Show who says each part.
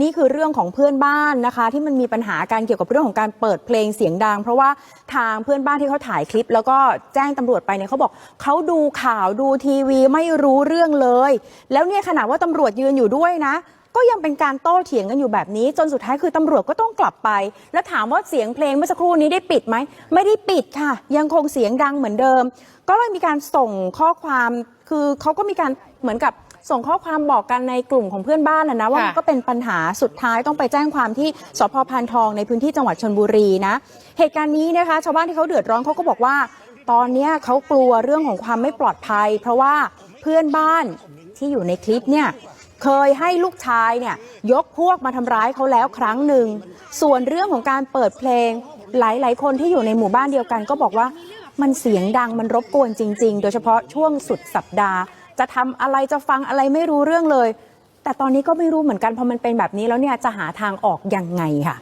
Speaker 1: นี่คือเรื่องของเพื่อนบ้านนะคะ ที่มันมีปัญหาการเกี่ยวกับเรื่องของการเปิดเพลงเสียงดัง เพราะว่าทางเพื่อนบ้านที่เขาถ่ายคลิป แล้วก็แจ้งตำรวจไปเนี่ยเขาบอกเขาดูข่าวดูทีวีไม่รู้เรื่องเลย แล้วเนี่ยขนาดว่าตำรวจยืนอยู่ด้วยนะก็ยังเป็นการโต้เถียงกันอยู่แบบนี้ จนสุดท้ายคือตำรวจก็ต้องกลับไป แล้วถามว่าเสียงเพลงเมื่อสักครู่นี้ได้ปิดไหม ไม่ได้ปิดค่ะ ยังคงเสียงดังเหมือนเดิม ก็เลยมีการส่งข้อความคือเขาก็มีการเหมือนกับ ส่งข้อความบอกกันในกลุ่มของเพื่อนบ้านนะนะว่า
Speaker 2: ค่ะ
Speaker 1: มันก็เป็นปัญหาสุดท้ายต้องไปแจ้งความที่สพพานทองในพื้นที่จังหวัดชนบุรีนะ เหตุการณ์นี้นะคะ ชาวบ้านที่เขาเดือดร้อนเขาก็บอกว่า ตอนเนี้ยเขากลัวเรื่องของความไม่ปลอดภัย เพราะว่าเพื่อนบ้านที่อยู่ในคลิปเนี่ยเคยให้ลูกชายเนี่ยยกพวกมาทำร้ายเขาแล้วครั้งหนึ่ง ส่วนเรื่องของการเปิดเพลง หลายๆ คนที่อยู่ในหมู่บ้านเดียวกันก็บอกว่ามันเสียงดังมันรบกวนจริง ๆ โดยเฉพาะช่วงสุดสัปดาห์ จะทำอะไรจะฟังอะไรไม่รู้เรื่องเลย แต่ตอนนี้ก็ไม่รู้เหมือนกันพอมันเป็นแบบนี้แล้วเนี่ยจะหาทางออกยังไงค่ะ